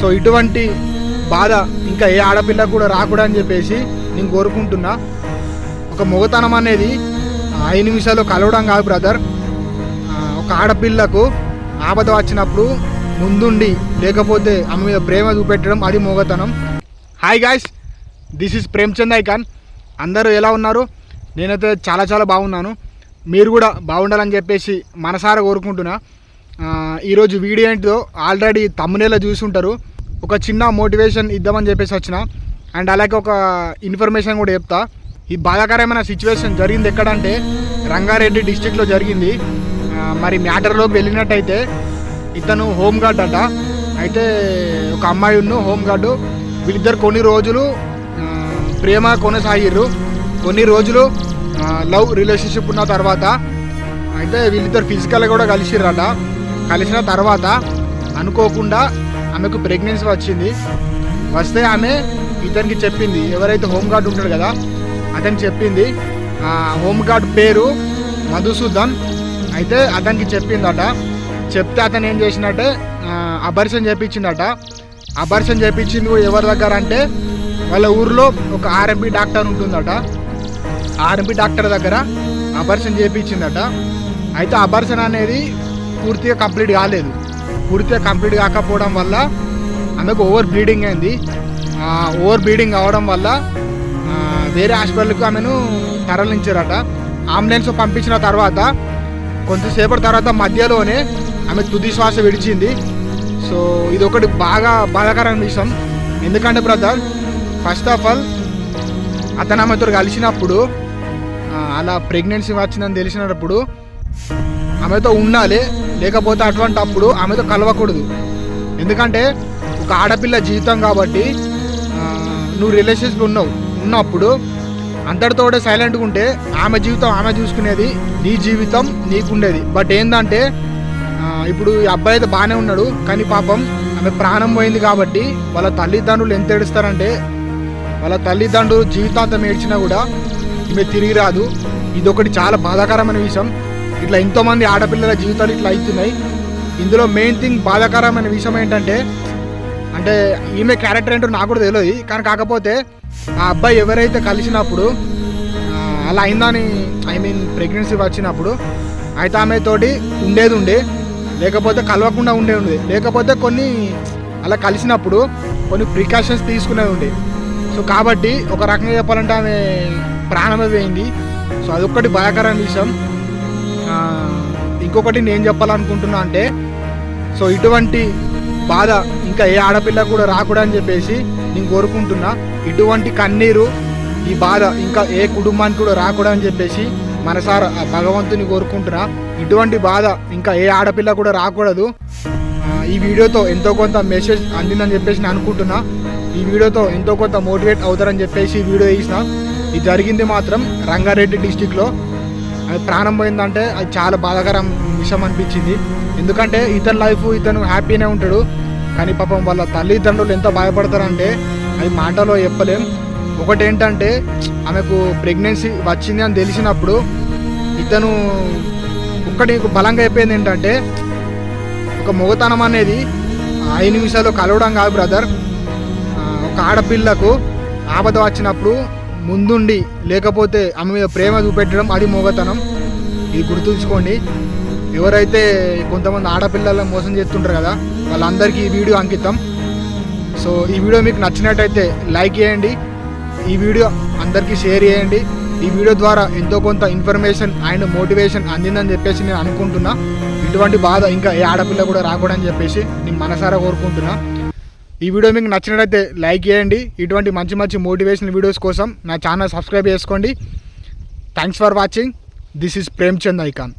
So ఇటువంటి బాధ ఇంకా ఏ ఆడపిల్ల కూడా రాకూడదని చెప్పేసి నేను కోరుకుంటున్నా. ఒక మొగతనం అనేది ఐదు నిమిషాలు కలవడం కాదు బ్రదర్. ఒక ఆడపిల్లకు ఆపద వచ్చినప్పుడు ముందుండి లేకపోతే ఆమె మీద ప్రేమ చూపెట్టడం అది మొగతనం. Hi guys this is Premchand icon అందరూ ఎలా ఉన్నారు? నేనైతే చాలా చాలా బాగున్నాను. మీరు కూడా బాగుండాలని చెప్పేసి మనసారా కోరుకుంటున్నా. ఈరోజు వీడియో ఏంటో ఆల్రెడీ తమ్మునేలో చూసి ఉంటారు ఒక చిన్న మోటివేషన్ ఇద్దామని చెప్పేసి వచ్చిన. అండ్ అలాగే ఒక ఇన్ఫర్మేషన్ కూడా చెప్తా. ఈ బాధాకరమైన సిచ్యువేషన్ జరిగింది ఎక్కడంటే రంగారెడ్డి డిస్టిక్లో జరిగింది. మరి మ్యాటర్లోకి వెళ్ళినట్టయితే ఇతను హోమ్ గార్డ్ అట. అయితే ఒక అమ్మాయి ఉన్న హోమ్ గార్డు వీళ్ళిద్దరు కొన్ని రోజులు ప్రేమ కొనసాగిర్రు. కొన్ని రోజులు లవ్ రిలేషన్షిప్ ఉన్న తర్వాత అయితే వీళ్ళిద్దరు ఫిజికల్గా కూడా కలిసిర్రట. కలిసిన తర్వాత అనుకోకుండా ఆమెకు ప్రెగ్నెన్సీ వచ్చింది. వస్తే ఆమె ఇతనికి చెప్పింది ఎవరైతే హోంగార్డ్ ఉంటాడు కదా అతనికి చెప్పింది హోంగార్డ్ హోమ్ గార్డ్ పేరు మధుసూదన్. అయితే అతనికి చెప్పిందట చెప్తే అతను ఏం చేసినట్టే అబర్షన్ చేపించిందట. అబర్షన్ చేపించింది ఎవరి దగ్గర అంటే వాళ్ళ ఊర్లో ఒక ఆర్ఎంపీ డాక్టర్ ఉంటుందట. ఆర్ఎంపీ డాక్టర్ దగ్గర అబర్షన్ చేపించిందట. అయితే అబర్షన్ అనేది పూర్తిగా కంప్లీట్ కాలేదు. పూర్తిగా కంప్లీట్ కాకపోవడం వల్ల ఆమెకు ఓవర్ బ్లీడింగ్ అయింది. ఓవర్ బ్లీడింగ్ అవడం వల్ల వేరే హాస్పిటల్కి ఆమెను తరలించారట. అంబులెన్స్ పంపించిన తర్వాత కొంతసేపటి తర్వాత మధ్యలోనే ఆమె తుది శ్వాస విడిచింది. సో ఇది ఒకటి బాగా బాధాకరమైన విషయం. ఎందుకంటే బ్రదర్ ఫస్ట్ ఆఫ్ ఆల్ అతను ఆమెతో కలిసినప్పుడు అలా ప్రెగ్నెన్సీ వచ్చిందని తెలిసినప్పుడు ఆమెతో ఉండాలి లేకపోతే అటువంటి అప్పుడు ఆమెతో కలవకూడదు. ఎందుకంటే ఒక ఆడపిల్ల జీవితం కాబట్టి నువ్వు రిలేషన్షిప్ ఉన్నావు. ఉన్నప్పుడు అందరితోటే సైలెంట్గా ఉంటే ఆమె జీవితం ఆమె చూసుకునేది నీ జీవితం నీకుండేది. బట్ ఏంటంటే ఇప్పుడు ఈ అబ్బాయి అయితే బాగానే ఉన్నాడు కానీ పాపం ఆమె ప్రాణం పోయింది కాబట్టి వాళ్ళ తల్లిదండ్రులు ఎంత ఏడుస్తారంటే వాళ్ళ తల్లిదండ్రులు జీవితాంతం ఏడ్చినా కూడా ఈమె తిరిగి రాదు. ఇది ఒకటి చాలా బాధాకరమైన విషయం. ఇట్లా ఎంతోమంది ఆడపిల్లల జీవితాలు ఇట్లా అవుతున్నాయి. ఇందులో మెయిన్ థింగ్ బాధాకరమైన విషయం ఏంటంటే అంటే ఈమె క్యారెక్టర్ ఏంటో నాకు కూడా తెలియదు. కానీ కాకపోతే ఆ అబ్బాయి ఎవరైతే కలిసినప్పుడు అలా అయిందని ఐ మీన్ ప్రెగ్నెన్సీ వచ్చినప్పుడు అయితే ఆమె తోటి ఉండేది ఉండే. లేకపోతే కలవకుండా ఉండే ఉండేది లేకపోతే కొన్ని అలా కలిసినప్పుడు కొన్ని ప్రికాషన్స్ తీసుకునేది ఉండే. సో కాబట్టి ఒక రకంగా చెప్పాలంటే ఆమె ప్రాణమే పోయింది సో అదొక్కటి భయకరమైన విషయం. ఇంకొకటి నేను చెప్పాలనుకుంటున్నా అంటే సో ఇటువంటి బాధ ఇంకా ఏ ఆడపిల్ల కూడా రాకూడదని చెప్పేసి నేను కోరుకుంటున్నా. ఇటువంటి కన్నీరు ఈ బాధ ఇంకా ఏ కుటుంబానికి కూడా రాకూడదని చెప్పేసి మనసారా భగవంతుని కోరుకుంటున్నా. ఇటువంటి బాధ ఇంకా ఏ ఆడపిల్ల కూడా రాకూడదు. ఈ వీడియోతో ఎంతో కొంత మెసేజ్ అందిందని చెప్పేసి నేను అనుకుంటున్నా. ఈ వీడియోతో ఎంతో కొంత మోటివేట్ అవుతారని చెప్పేసి వీడియో తీసిన. ఇది జరిగింది మాత్రం రంగారెడ్డి డిస్టిక్లో. అది ప్రాణం పోయిందంటే అది చాలా బాధాకరం విషయం అనిపించింది. ఎందుకంటే ఇతని లైఫ్ ఇతను హ్యాపీనే ఉంటాడు. కానీ పాపం వాళ్ళ తల్లిదండ్రులు ఎంత భయపడతారంటే అది మాటలో చెప్పలేం. ఒకటి ఏంటంటే ఆమెకు ప్రెగ్నెన్సీ వచ్చింది అని తెలిసినప్పుడు ఇతను ఒక్కటి బలంగా అయిపోయింది ఏంటంటే ఒక మొగతనం అనేది ఐదు నిమిషాలు కలవడం కాదు బ్రదర్ ఒక ఆడపిల్లకు ఆపద వచ్చినప్పుడు ముందుండి లేకపోతే ఆమె మీద ప్రేమ చూపెట్టడం అది మోగతనం. ఇది గుర్తుంచుకోండి. ఎవరైతే కొంతమంది ఆడపిల్లలను మోసం చేస్తుంటారు కదా వాళ్ళందరికీ ఈ వీడియో అంకితం. సో ఈ వీడియో మీకు నచ్చినట్టయితే లైక్ చేయండి. ఈ వీడియో అందరికీ షేర్ చేయండి. ఈ వీడియో ద్వారా ఎంతో కొంత ఇన్ఫర్మేషన్ అండ్ మోటివేషన్ అందిందని చెప్పేసి నేను అనుకుంటున్నా. ఇటువంటి బాధ ఇంకా ఏ ఆడపిల్ల కూడా రాకూడదని చెప్పేసి నేను మనసారా కోరుకుంటున్నా. ఈ వీడియో మీకు నచ్చినట్లయితే లైక్ చేయండి. ఇటువంటి మంచి మంచి మోటివేషనల్ వీడియోస్ కోసం నా ఛానల్ సబ్స్క్రైబ్ చేసుకోండి. Thanks for watching this is Premchand icon